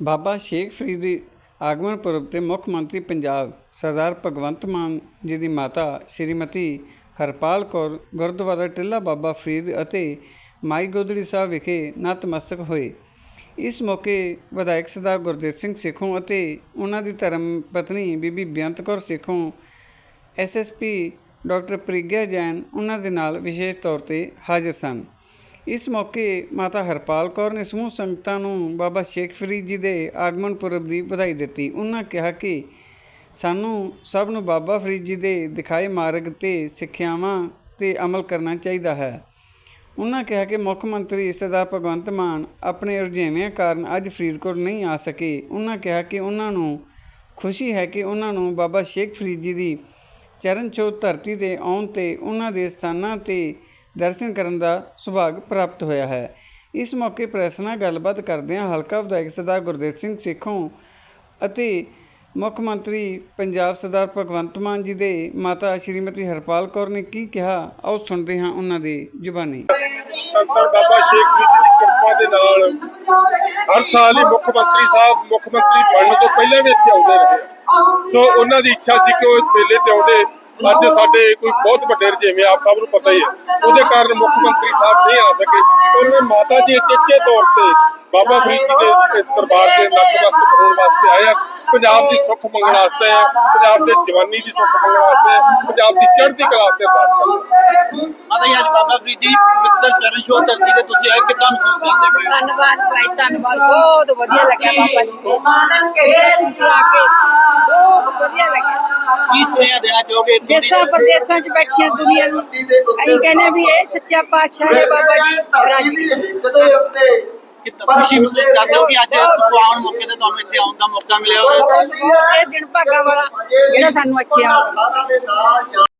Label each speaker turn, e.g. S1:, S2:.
S1: ਬਾਬਾ ਸ਼ੇਖ ਫਰੀਦ ਦੀ ਆਗਮਨ ਪੁਰਬ ਤੇ ਮੁੱਖ ਮੰਤਰੀ ਪੰਜਾਬ ਸਰਦਾਰ ਭਗਵੰਤ ਮਾਨ ਜੀ ਦੀ ਮਾਤਾ ਸ਼੍ਰੀਮਤੀ ਹਰਪਾਲ ਕੌਰ ਗੁਰਦੁਆਰਾ ਟਿੱਲਾ ਬਾਬਾ ਫਰੀਦ ਅਤੇ ਮਾਈ ਗੋਦੜੀ ਸਾਹਿਬ ਵਿਖੇ ਨਤਮਸਤਕ ਹੋਏ। ਇਸ ਮੌਕੇ ਵਿਧਾਇਕ ਸਰਦਾਰ ਗੁਰਜੀਤ ਸਿੰਘ ਸੇਖੋਂ ਅਤੇ ਉਹਨਾਂ ਦੀ ਧਰਮ ਪਤਨੀ ਬੀਬੀ ਬੇਅੰਤ ਕੌਰ ਸੇਖੋਂ ਐਸਐਸਪੀ ਡਾਕਟਰ ਪ੍ਰਿਗਿਆ ਜੈਨ ਉਹਨਾਂ ਦੇ ਨਾਲ ਵਿਸ਼ੇਸ਼ ਤੌਰ ਤੇ ਹਾਜ਼ਰ ਸਨ। ਇਸ ਮੌਕੇ ਮਾਤਾ ਹਰਪਾਲ ਕੌਰ ਨੇ ਸਮੂਹ ਸੰਗਤਾਂ ਨੂੰ ਬਾਬਾ ਸ਼ੇਖ ਫਰੀਦ ਜੀ ਦੇ ਆਗਮਨ ਪੁਰਬ ਦੀ ਵਧਾਈ ਦਿੱਤੀ। ਉਹਨਾਂ ਕਿਹਾ ਕਿ ਸਾਨੂੰ ਸਭ ਨੂੰ ਬਾਬਾ ਫਰੀਦ ਜੀ ਦੇ ਦਿਖਾਏ ਮਾਰਗ ਤੇ ਸਿੱਖਿਆਵਾਂ ਤੇ ਅਮਲ ਕਰਨਾ ਚਾਹੀਦਾ ਹੈ। ਉਹਨਾਂ ਕਿਹਾ ਕਿ ਮੁੱਖ ਮੰਤਰੀ ਸਰਦਾਰ ਭਗਵੰਤ ਮਾਨ ਆਪਣੇ ਰੁਝੇਵਿਆਂ ਕਾਰਨ ਅੱਜ ਫਰੀਦਕੋਟ ਨਹੀਂ ਆ ਸਕੇ। ਉਹਨਾਂ ਕਿਹਾ ਕਿ ਉਹਨਾਂ ਨੂੰ ਖੁਸ਼ੀ ਹੈ ਕਿ ਉਹਨਾਂ ਨੂੰ ਬਾਬਾ ਸ਼ੇਖ ਫਰੀਦ ਜੀ ਦੀ ਚਰਨ ਛੋਹ ਧਰਤੀ ਤੇ ਆਉਣ ਤੇ ਉਹਨਾਂ ਦੇ ਸਥਾਨਾਂ ਤੇ ਦਰਸ਼ਨ ਕਰਨ ਦਾ ਸੁਭਾਗ ਪ੍ਰਾਪਤ ਹੋਇਆ ਹੈ। ਇਸ ਮੌਕੇ ਪ੍ਰੈਸ ਨਾਲ ਗੱਲਬਾਤ ਕਰਦਿਆਂ ਹਲਕਾ ਵਿਧਾਇਕ ਸਰਦਾਰ ਗੁਰਦੇਵ ਸਿੰਘ ਸੇਖੋਂ ਅਤੇ ਮੁੱਖ ਮੰਤਰੀ ਪੰਜਾਬ ਸਰਦਾਰ ਭਗਵੰਤ ਮਾਨ ਜੀ ਦੇ ਮਾਤਾ ਸ਼੍ਰੀਮਤੀ ਹਰਪਾਲ ਕੌਰ ਨੇ ਕੀ ਕਿਹਾ, ਆਓ ਸੁਣਦੇ ਹਾਂ ਉਹਨਾਂ ਦੀ ਜ਼ੁਬਾਨੀ।
S2: ਸੰਤਾਂ ਬਾਬਾ ਸ਼ੇਖ ਫਰੀਦ ਦੀ ਕਿਰਪਾ ਦੇ ਨਾਲ ਹਰ ਸਾਲ ਹੀ ਮੁੱਖ ਮੰਤਰੀ ਸਾਹਿਬ, ਮੁੱਖ ਮੰਤਰੀ ਬਣਨ ਤੋਂ ਪਹਿਲਾਂ ਵੀ ਇੱਥੇ ਆਉਂਦੇ ਰਹੇ। ਸੋ ਉਹਨਾਂ ਦੀ ਇੱਛਾ ਸੀ ਕਿ ਉਹ ਮੇਲੇ ਤੇ ਆਉਂਦੇ। ਅੱਜ ਸਾਡੇ ਕੋਈ ਬਹੁਤ ਵੱਡੇ ਰਜੇਵੇਂ ਆਪ ਸਭ ਨੂੰ ਪਤਾ ਹੀ ਹੈ ਉਹਦੇ ਕਾਰਨ ਮੁੱਖ ਮੰਤਰੀ ਸਾਹਿਬ ਨਹੀਂ ਆ ਸਕੇ ਉਹਨਾਂ ਮਾਤਾ ਜੀ ਚੇਚੇ ਤੌਰ ਤੇ ਬਾਬਾ ਫਰੀਦ ਜੀ ਦੇ ਇਸ ਦਰਬਾਰ ਦੇ ਨਤਮਸਤਕ ਹੋਣ ਵਾਸਤੇ ਆਏ ਆ ਪੰਜਾਬ ਦੀ ਸੁੱਖ ਮੰਗਣ ਵਾਸਤੇ ਆ ਪੰਜਾਬ ਦੇ ਜਵਾਨੀ ਦੀ ਸੁੱਖ ਮੰਗਣ ਵਾਸਤੇ ਪੰਜਾਬ ਦੀ ਚੜ੍ਹਦੀ ਕਲਾ ਵਾਸਤੇ ਕਰਨ ਵਾਸਤੇ
S3: ਮਾਤਾ ਜੀ ਅੱਜ ਬਾਬਾ ਫਰੀਦ ਜੀ ਪਵਿੱਤਰ ਚਰਨ ਛੋਹ ਧਰਤੀ ਤੇ ਤੁਸੀਂ ਆਏ ਕਿੱਦਾਂ ਮਹਿਸੂਸ ਕਰਦੇ ਪਏ ਹੋ?
S4: ਧੰਨਵਾਦ ਭਾਈ ਧੰਨਵਾਦ ਬਹੁਤ ਵਧੀਆ ਲੱਗਿਆ ਬਾਬਾ ਜੀ ਦੇ ਇੱਥੇ ਆ ਕੇ ਬਹੁਤ ਵਧੀਆ ਲੱਗਿਆ
S3: ਕੀ ਸੁਨੇਹਾ ਦੇਣਾ ਚਾਹੋਗੇ
S4: ਦੇਸਾਂ ਪ੍ਰਦੇਸਾਂ ਚ ਬੈਠੀਆਂ ਦੁਨੀਆ ਨੂੰ। ਅਸੀਂ ਕਹਿੰਦੇ ਵੀ ਇਹ ਸੱਚਾ ਪਾਤਸ਼ਾਹ ਹੈ ਬਾਬਾ ਜੀ ਰਾਜੀ।
S3: ਕਿੱਦਾਂ ਖੁਸ਼ੀ ਮਹਿਸੂਸ ਕਰਦੇ ਹੋ ਕਿ ਅੱਜ ਇਸ ਪਾਵਨ ਮੌਕੇ ਤੇ ਤੁਹਾਨੂੰ ਇੱਥੇ ਆਉਣ ਦਾ ਮੌਕਾ ਮਿਲਿਆ ਹੋਵੇ
S4: ਇਹ ਦਿਨ ਭਾਗਾ ਵਾਲਾ ਜਿਹੜਾ ਸਾਨੂੰ ਇੱਥੇ ਆ